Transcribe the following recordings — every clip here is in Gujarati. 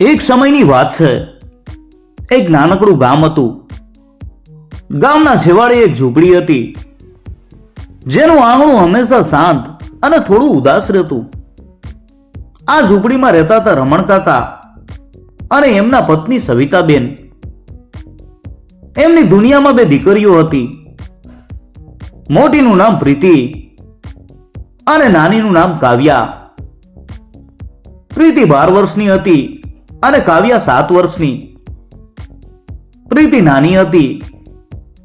એક સમયની વાત છે. એક નાનકડું ગામ હતું. ગામના છેવાડે એક ઝૂંપડી હતી. જેનું આંગણું હંમેશા શાંત અને થોડું ઉદાસ રહેતું. આ ઝૂંપડીમાં રહેતા હતા રમણ કાકા અને એમના પત્ની સવિતાબેન. એમની દુનિયામાં બે દીકરીઓ હતી. મોટીનું નામ પ્રીતિ અને નાનીનું નામ કાવ્યા. પ્રીતિ બાર વર્ષની હતી. અને કાવ્યા સાત વર્ષની. પ્રીતિ નાની હતી,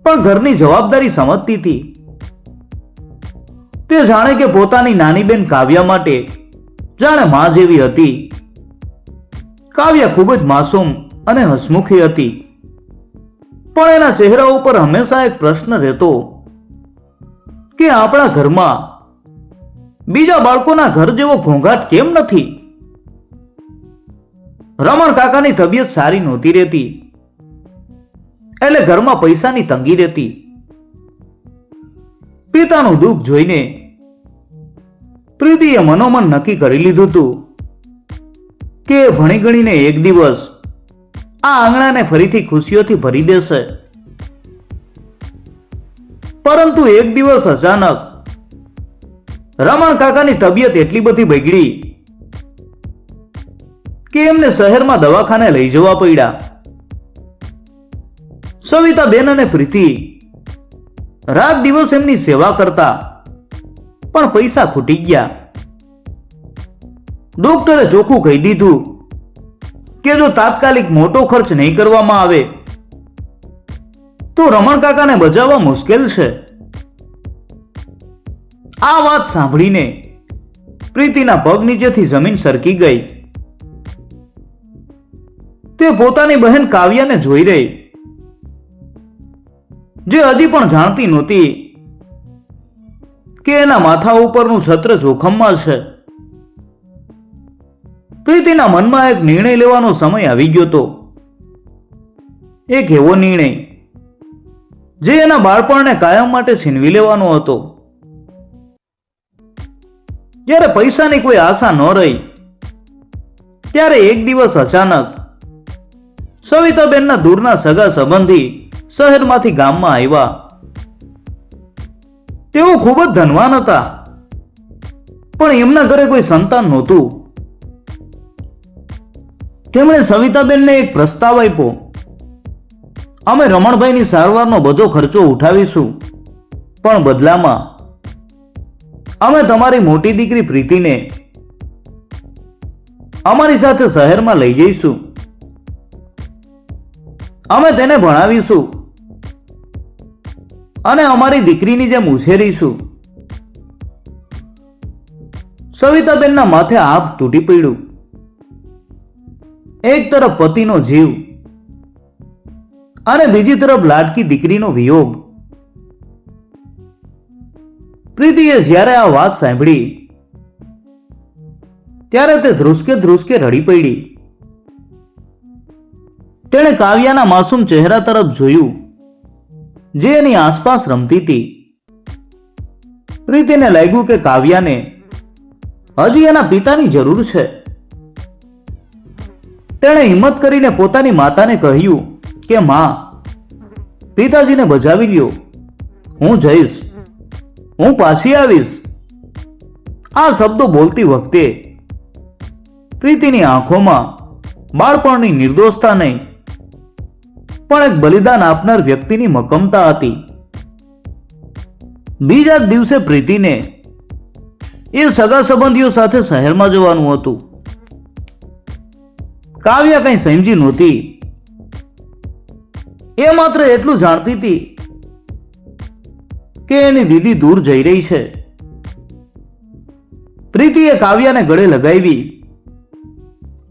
પણ ઘરની જવાબદારી સમજતી હતી. તે જાણે કે પોતાની નાની બેન કાવ્યા માટે જાણે માં જેવી હતી. કાવ્યા ખૂબ જ માસૂમ અને હસમુખી હતી. પણ એના ચહેરા ઉપર હંમેશા એક પ્રશ્ન રહેતો કે આપણા ઘરમાં બીજા બાળકોના ઘર જેવો ઘોંઘાટ કેમ નથી? રમણ કાકાની તબિયત સારી નહોતી રહેતી. એટલે ઘરમાં પૈસાની તંગી રહેતી. પિતાનું દુઃખ જોઈને પ્રીતિએ મનોમન નક્કી કરી લીધું હતું કે ભણી ગણીને એક દિવસ આ આંગણાને ફરીથી ખુશીઓથી ભરી દેશે. પરંતુ એક દિવસ અચાનક રમણ કાકાની તબિયત એટલી બધી બગડી કે એમને શહેરમાં દવાખાને લઈ જવા પડ્યા. સવિતા બેન અને પ્રીતિ રાત દિવસ એમની સેવા કરતા, પણ પૈસા ખૂટી ગયા. ડોક્ટરે ચોખ્ખું કહી દીધું કે જો તાત્કાલિક મોટો ખર્ચ નહીં કરવામાં આવે, તો રમણ કાકાને બચાવવા મુશ્કેલ છે. આ વાત સાંભળીને પ્રીતિના પગ નીચેથી જમીન સરકી ગઈ. તે પોતાની બહેન કાવ્યાને જોઈ રહી. જે હજી પણ જાણતી નહોતી કે એના માથા ઉપરનું છત્ર જોખમમાં છે. પ્રીતિના મનમાં એક નિર્ણય લેવાનો સમય આવી ગયો હતો. એક એવો નિર્ણય જે એના બાળપણને કાયમ માટે છીનવી લેવાનો હતો. જ્યારે પૈસાની કોઈ આશા ન રહી, ત્યારે એક દિવસ અચાનક સવિતાબેનના દૂરના સગા સંબંધી શહેરમાંથી ગામમાં આવ્યા. તેઓ ખૂબ જ ધનવાન હતા. પણ એમના ઘરે કોઈ સંતાન નહોતું. તેમણે સવિતાબેનને એક પ્રસ્તાવ આપ્યો. અમે રમણભાઈની સારવારનો બધો ખર્ચો ઉઠાવીશું, પણ બદલામાં. અમે તમારી મોટી દીકરી પ્રીતિને અમારી સાથે શહેરમાં લઈ જઈશું. અમે તેને ભણાવીશું. અને અમારી દીકરીની જેમ ઉછેરીશું. સવિતાબેનના માથે આપ તૂટી પડ્યું. એક તરફ પતિનો જીવ અને બીજી તરફ લાડકી દીકરીનો વિયોગ. પ્રીતિએ જ્યારે આ વાત સાંભળી, ત્યારે તે ધ્રુસકે ધ્રુસકે રડી પડી. તેણે કાવ્યાના માસૂમ ચહેરા તરફ જોયું, જે એની આસપાસ રમતી હતી. પ્રીતિને લાગ્યું કે કાવ્યાને હજી એના પિતાની જરૂર છે. તેણે હિંમત કરીને પોતાની માતાને કહ્યું કે, માં, પિતાજીને બજાવી લ્યો. હું જઈશ. હું પાછી આવીશ. આ શબ્દો બોલતી વખતે પ્રીતિની આંખોમાં બાળપણની નિર્દોષતા નહીં પણ એક બલિદાન આપનાર વ્યક્તિની મકમતા હતી. બીજા દિવસે પ્રીતિને એ સગા સંબંધીઓ સાથે શહેરમાં જવાનું હતું. કાવ્યા કંઈ સમજી નહોતી. એ માત્ર એટલું જાણતી હતી કે એની દીદી દૂર જઈ રહી છે. પ્રીતિએ કાવ્યાને ગળે લગાવી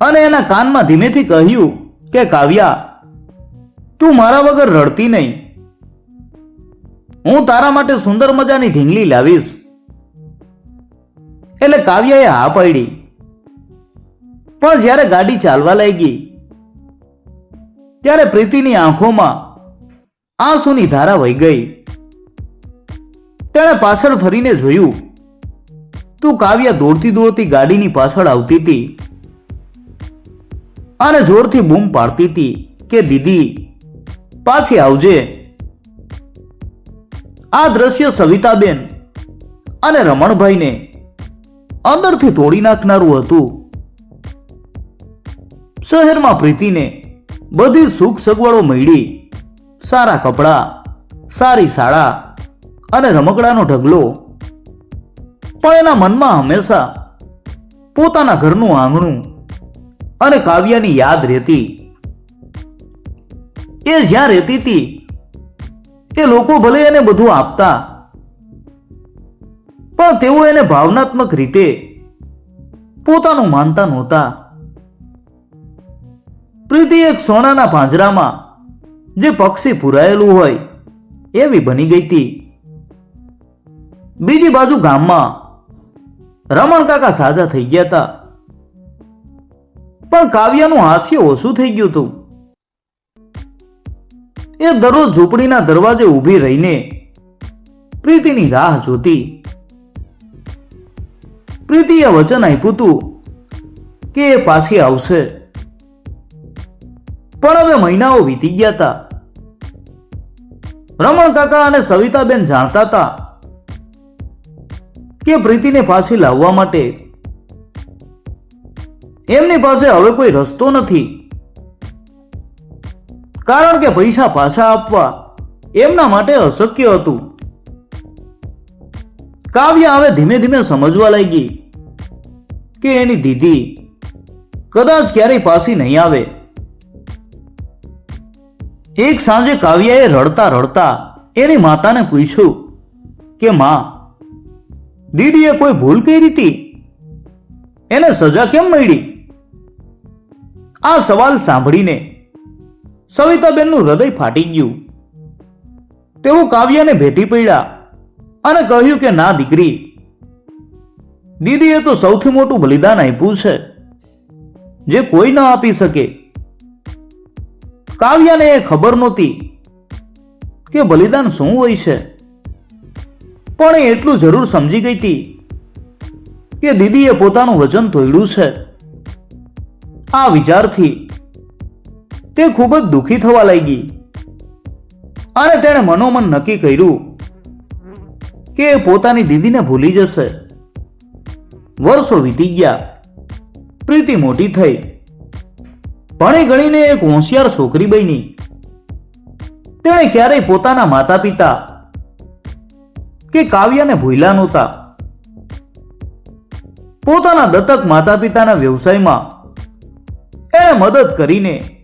અને એના કાનમાં ધીમેથી કહ્યું કે, કાવ્યા તું મારા વગર રડતી નહીં. હું તારા માટે સુંદર મજાની ઢીંગલી લાવીશ. એટલે કાવ્યાએ હા પાડી. પણ જ્યારે ગાડી ચાલવા લાગી, ત્યારે પ્રીતિની આંખોમાં આંસુની ધારા વહી ગઈ. તેણે પાછળ ફરીને જોયું, તું કાવ્યા દોડતી દોડતી ગાડીની પાછળ આવતી હતી અને જોરથી બૂમ પાડતી હતી કે, દીદી પાછી આવજે. આ દ્રશ્ય સવિતાબેન અને રમણભાઈને અંદરથી તોડી નાખનારું હતું. શહેરમાં પ્રીતિને બધી સુખ સગવડો મળી. સારા કપડાં, સારી શાળા અને રમકડાનો ઢગલો. પણ એના મનમાં હંમેશા પોતાના ઘરનું આંગણું અને કાવ્યાની યાદ રહેતી. એ જ્યાં રહેતી હતી એ લોકો ભલે એને બધું આપતા, પણ તેઓ એને ભાવનાત્મક રીતે પોતાનું માનતા નહોતા. પ્રીતિ એક સોનાના પાંજરામાં જે પક્ષી પુરાયેલું હોય, એવી બની ગઈ હતી બીજી બાજુ ગામમાં રમણ કાકા સાજા થઈ ગયા હતા પણ કાવ્યાનું હાસ્ય ઓછું થઈ ગયું હતું. એ દરરોજ ઝૂંપડીના દરવાજે ઊભી રહીને પ્રીતિની રાહ જોતી. પ્રીતિએ વચન આપ્યું હતું કે એ પાછી આવશે. પણ હવે મહિનાઓ વીતી ગયા હતા રમણ કાકા અને સવિતાબેન જાણતા હતા કે પ્રીતિને પાછી લાવવા માટે એમની પાસે હવે કોઈ રસ્તો નથી. કારણ કે પૈસા પાછા આપવા એમના માટે અશક્ય હતું. કાવ્ય હવે ધીમે ધીમે સમજવા લાગી કે એની દીદી કદાચ ક્યારેય પાછી નહીં આવે. એક સાંજે કાવ્યાએ રડતા રડતા એની માતાને પૂછ્યું કે, માં, દીદીએ કોઈ ભૂલ કરી હતી? એને સજા કેમ મળી? આ સવાલ સાંભળીને સવિતાબેનનું હૃદય ફાટી ગયું. તેઓ કાવ્યાને ભેટી પડ્યા અને કહ્યું કે, ના, દીકરી, દીદીએ તો સૌથી મોટું બલિદાન આપ્યું છે, જે કોઈ ન આપી શકે. કાવ્યાને એ ખબર નહોતી કે બલિદાન શું હોય છે. પણ એ એટલું જરૂર સમજી ગઈ હતી કે દીદીએ પોતાનું વચન તોડ્યું છે. આ વિચારથી તે ખૂબ જ દુઃખી થવા લાગી. અને તેણે મનોમન નક્કી કર્યું કે એ પોતાની દીદીને ભૂલી જશે. વર્ષો વીતી ગયા. પ્રીતિ મોટી થઈ. ભણી ગણીને એક હોશિયાર છોકરી બની. તેણે ક્યારેય પોતાના માતા પિતા કે કાવ્યને ભૂલ્યા નહોતા. પોતાના દત્તક માતા પિતાના વ્યવસાયમાં એણે મદદ કરીને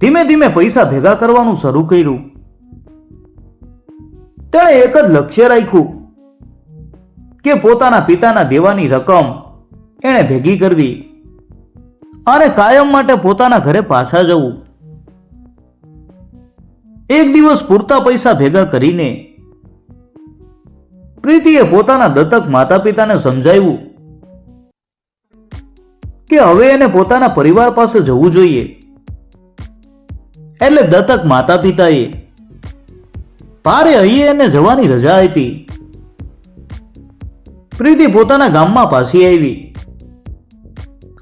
ધીમે ધીમે પૈસા ભેગા કરવાનું શરૂ કર્યું. તેણે એક જ લક્ષ્ય રાખ્યું, કે પોતાના પિતાના દેવાની રકમ એણે ભેગી કરવી અને કાયમ માટે પોતાના ઘરે પાછા જવું. એક દિવસ પૂરતા પૈસા ભેગા કરીને પ્રીતિએ પોતાના દત્તક માતા પિતાને સમજાવ્યું, કે હવે એને પોતાના પરિવાર પાસે જવું જોઈએ. એટલે દત્તક માતા પિતાએ ભારે અહીં એને જવાની રજા આપી. પ્રીતિ પોતાના ગામમાં પાછી આવી.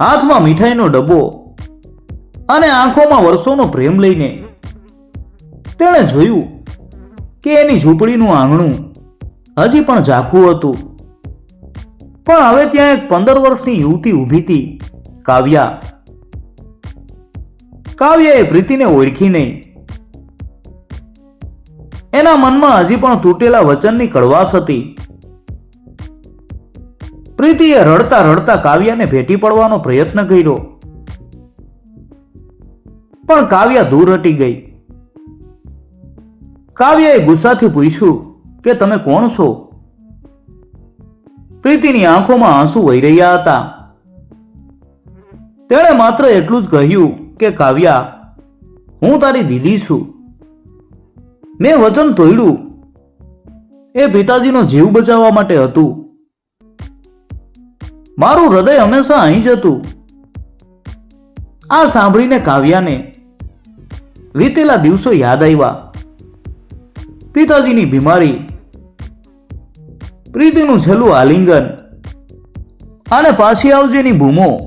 હાથમાં મીઠાઈનો ડબ્બો અને આંખોમાં વર્ષોનો પ્રેમ લઈને તેણે જોયું કે એની ઝૂંપડીનું આંગણું હજી પણ ઝાખું હતું. પણ હવે ત્યાં એક પંદર વર્ષની યુવતી ઊભી હતી, કાવ્યા. કાવ્યાએ પ્રીતિને ઓળખી નહીં. એના મનમાં હજી પણ તૂટેલા વચનની કડવાશ હતી. પ્રીતિએ રડતા રડતા કાવ્યાને ભેટી પડવાનો પ્રયત્ન કર્યો. પણ કાવ્યા દૂર હટી ગઈ. કાવ્યાએ ગુસ્સાથી પૂછ્યું કે તમે કોણ છો? પ્રીતિની આંખોમાં આંસુ વહી રહ્યા હતા. તેણે માત્ર એટલું જ કહ્યું કે કાવ્યા, હું તારી દીદી છું. મેં વચન તોડ્યું એ પિતાજીનો જીવ બચાવવા માટે હતું. મારું હૃદય હંમેશા અહીં જ હતું. આ સાંભળીને કાવ્યાને વીતેલા દિવસો યાદ આવ્યા. પિતાજીની બીમારી, પ્રીતિનું છેલ્લું આલિંગન, અને પાછી આવજેની બૂમો.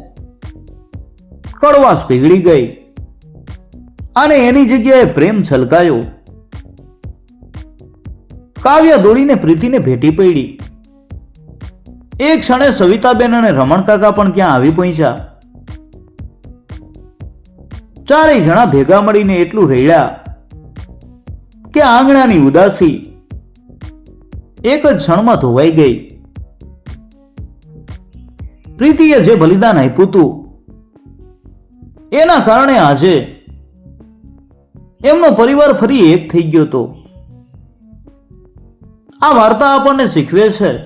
કડવાશ પીગળી ગઈ. અને એની જગ્યાએ પ્રેમ છલકાયો. કાવ્ય દોડીને પ્રીતિને ભેટી પડી. એ ક્ષણે સવિતાબેન અને રમણ કાકા પણ ત્યાં આવી પહોંચ્યા. ચારેય જણા ભેગા મળીને એટલું રેડ્યા કે આંગણાની ઉદાસી એક જ ક્ષણમાં ધોવાઈ ગઈ. પ્રીતિએ જે બલિદાન આપ્યું હતું એના કારણે આજે એમનો પરિવાર ફરી એક થઈ ગયો હતો આ વાર્તા આપણને શીખવે છે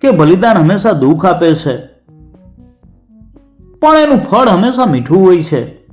કે બલિદાન હંમેશા દુઃખ આપે છે. પણ એનું ફળ હંમેશા મીઠું હોય છે.